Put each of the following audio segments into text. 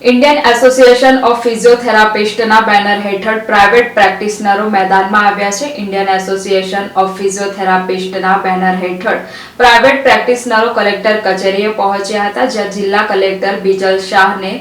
Indian association of ફિઝિયોથેરાપિસ્ટના banner હેઠળ private પ્રેક્ટિશનરો મેદાનમાં આવ્યા છે. ઇન્ડિયન એસોસિએશન ઓફ ફિઝિયોથેરાપિસ્ટના બેનર હેઠળ પ્રાઇવેટ પ્રેક્ટિશનરો કલેક્ટર કચેરીએ પહોંચ્યા હતા, જ્યાં જિલ્લા કલેક્ટર બિજલ શાહને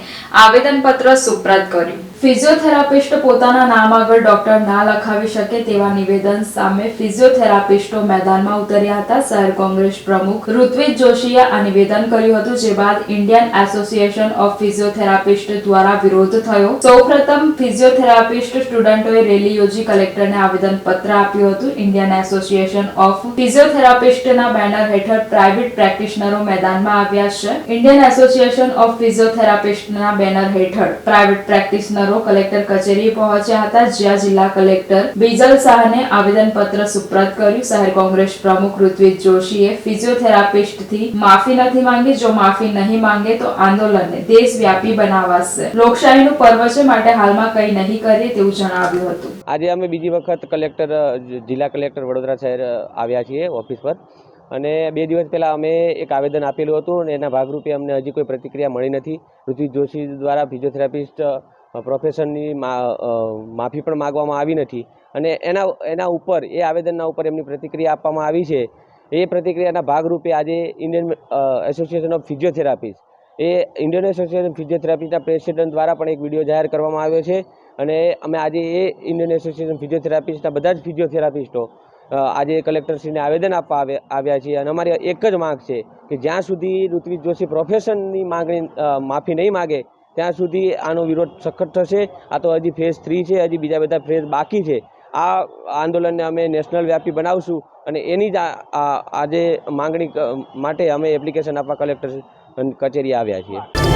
આવેદનપત્ર સુપ્રત કર્યું. ફિઝિયોથેરાપિસ્ટ પોતાના નામ આગળ ડોક્ટર ના લખાવી શકે તેવા નિવેદન સામે ફિઝિયોથેરાપિસ્ટો મેદાનમાં ઉતર્યા હતા. શહેર કોંગ્રેસ પ્રમુખ ઋત્વિજ જોશીએ આ નિવેદન કર્યું હતું, જે બાદ ઇન્ડિયન એસોસિએશન ઓફ ફિઝિયોથેરાપિસ્ટ દ્વારા વિરોધ થયો. સૌપ્રથમ ફિઝિયોથેરાપિસ્ટ સ્ટુડન્ટોએ રેલી યોજી કલેક્ટરને આવેદન પત્ર આપ્યું હતું. ઇન્ડિયન એસોસિએશન ઓફ ફિઝિયોથેરાપિસ્ટના બેનર હેઠળ પ્રાઇવેટ પ્રેક્ટિશનરો મેદાનમાં આવ્યા છે. ઇન્ડિયન એસોસિએશન ઓફ ફિઝિયોથેરાપિસ્ટના બેનર હેઠળ પ્રાઇવેટ પ્રેક્ટિશનરો કલેક્ટર કચેરીએ પહોંચ્યા હતા, જ્યાં જિલ્લા કલેક્ટર બીજલ શાહને આવેદનપત્ર સુપ્રત કર્યું. શહેર કોંગ્રેસ પ્રમુખ ઋત્વિજ જોશીએ ફિઝિયોથેરાપિસ્ટથી માફી નથી માંગી. જો માફી નહીં માંગે તો આંદોલનને દેશવ્યાપી બનાવાશે. લોકશાહીનું પર્વ છે માટે હાલમાં કંઈ નહીં કરીએ તેવું જણાવ્યું હતું. આજે અમે બીજી વખત કલેક્ટર, જિલ્લા કલેક્ટર વડોદરા શહેર આવ્યા છીએ ઓફિસ પર. અને બે દિવસ પહેલાં અમે એક આવેદન આપેલું હતું અને એના ભાગરૂપે અમને હજી કોઈ પ્રતિક્રિયા મળી નથી. ઋત્વિજ જોશી દ્વારા ફિઝિયોથેરાપિસ્ટ પ્રોફેશનની માફી પણ માગવામાં આવી નથી. અને એના એના ઉપર, એ આવેદનના ઉપર એમની પ્રતિક્રિયા આપવામાં આવી છે. એ પ્રતિક્રિયાના ભાગરૂપે આજે ઇન્ડિયન એસોસિએશન ઓફ ફિઝિયોથેરાપીસ્ટ એ ઇન્ડિયન એસોસિએશન ફિઝિયોથેરાપીસ્ટના પ્રેસિડેન્ટ દ્વારા પણ એક વીડિયો જાહેર કરવામાં આવ્યો છે. અને અમે આજે એ ઇન્ડિયન એસોસિએશન ફિઝિયોથેરાપિસ્ટના બધા જ ફિઝિયોથેરાપિસ્ટો આજે કલેક્ટરશ્રીને આવેદન આપવા આવે- આવ્યા છીએ. અને અમારી એક જ માંગ છે કે જ્યાં સુધી ઋત્વિજ જોશી પ્રોફેશનની માંગણી માફી નહીં માગે ત્યાં સુધી આનો વિરોધ સખત થશે. આ તો હજી ફેઝ થ્રી છે, હજી બીજા બધા ફેઝ બાકી છે. આ આંદોલનને અમે નેશનલ વ્યાપી બનાવશું અને એની જ આજે માંગણી માટે અમે એપ્લિકેશન આપવા કલેક્ટર કચેરી આવ્યા છીએ.